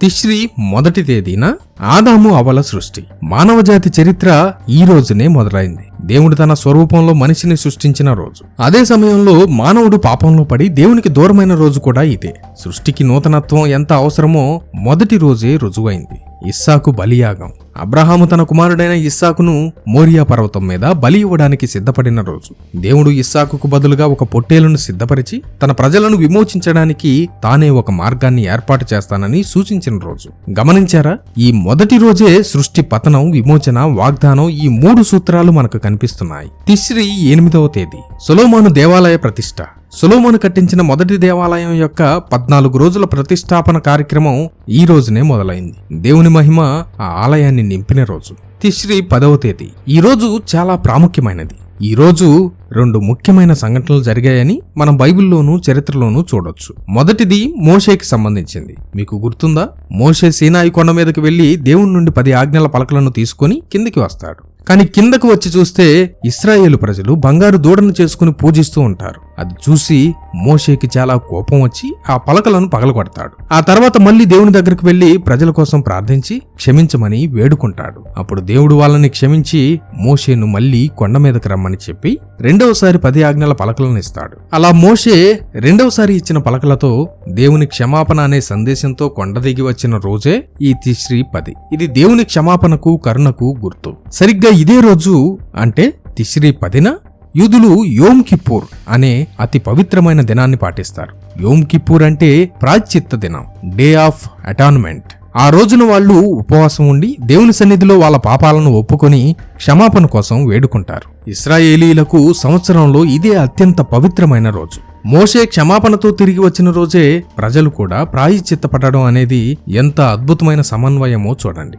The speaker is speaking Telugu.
తిశ్రీ మొదటి తేదీన ఆదాము అవల సృష్టి. మానవజాతి చరిత్ర ఈ రోజునే మొదలైంది. దేవుడు తన స్వరూపంలో మనిషిని సృష్టించిన రోజు. అదే సమయంలో మానవుడు పాపంలో పడి దేవునికి దూరమైన రోజు కూడా ఇదే. సృష్టికి నూతనత్వం ఎంత అవసరమో మొదటి రోజే రుజువైంది. ఇస్సాకు బలియాగం. అబ్రహాము తన కుమారుడైన ఇస్సాకును మోరియా పర్వతం మీద బలి ఇవ్వడానికి సిద్ధపడిన రోజు. దేవుడు ఇస్సాకుకు బదులుగా ఒక పొట్టేలును సిద్ధపరిచి తన ప్రజలను విమోచించడానికి తానే ఒక మార్గాన్ని ఏర్పాటు చేస్తానని సూచించిన రోజు. గమనించారా? ఈ మొదటి రోజే సృష్టి పతనం విమోచన వాగ్దానం ఈ మూడు సూత్రాలు మనకు కనిపిస్తున్నాయి. తిశ్రీ ఎనిమిదవ తేదీ. సొలోమోను దేవాలయ ప్రతిష్ట. సొలోమోను కట్టించిన మొదటి దేవాలయం యొక్క పద్నాలుగు రోజుల ప్రతిష్టాపన కార్యక్రమం ఈ రోజునే మొదలైంది. దేవుని మహిమ ఆ ఆలయాన్ని నింపిన రోజు. తిశ్రీ పదవ తేదీ. ఈ రోజు చాలా ప్రాముఖ్యమైనది. ఈ రోజు రెండు ముఖ్యమైన సంఘటనలు జరిగాయని మనం బైబిల్లోనూ చరిత్రలోనూ చూడొచ్చు. మొదటిది మోషేకి సంబంధించింది. మీకు గుర్తుందా? మోషే సీనాయి కొండ మీదకి వెళ్ళి దేవుని నుండి పది ఆజ్ఞల పలకలను తీసుకుని కిందికి వస్తాడు. కానీ కిందకు వచ్చి చూస్తే ఇస్రాయేలు ప్రజలు బంగారు దూడను చేసుకుని పూజిస్తూ ఉంటారు. అది చూసి మోషేకి చాలా కోపం వచ్చి ఆ పలకలను పగలగొడతాడు. ఆ తర్వాత మళ్ళీ దేవుని దగ్గరికి వెళ్ళి ప్రజల కోసం ప్రార్థించి క్షమించమని వేడుకుంటాడు. అప్పుడు దేవుడు వాళ్ళని క్షమించి మోషేను మళ్ళీ కొండ మీదకి రమ్మని చెప్పి రెండవసారి పది ఆజ్ఞల పలకలను ఇస్తాడు. అలా మోషే రెండవసారి ఇచ్చిన పలకలతో దేవుని క్షమాపణ అనే సందేశంతో కొండ దిగి వచ్చిన రోజే ఈ తిశ్రీ పది. ఇది దేవుని క్షమాపణకు కరుణకు గుర్తు. సరిగ్గా ఇదే రోజు అంటే తిశ్రీ పదిన యూదులు యోమ్ కిప్పూర్ అనే అతి పవిత్రమైన దినాన్ని పాటిస్తారు. యోమ్ కిప్పూర్ అంటే ప్రాచిత్త దినం డే ఆఫ్ అటాన్మెంట్. ఆ రోజున వాళ్ళు ఉపవాసం ఉండి దేవుని సన్నిధిలో వాళ్ళ పాపాలను ఒప్పుకొని క్షమాపణ కోసం వేడుకుంటారు. ఇస్రాయేలీలకు సంవత్సరంలో ఇదే అత్యంత పవిత్రమైన రోజు. మోషే క్షమాపణతో తిరిగి వచ్చిన రోజే ప్రజలు కూడా ప్రాయశ్చిత్తపడడం అనేది ఎంత అద్భుతమైన సమన్వయమో చూడండి.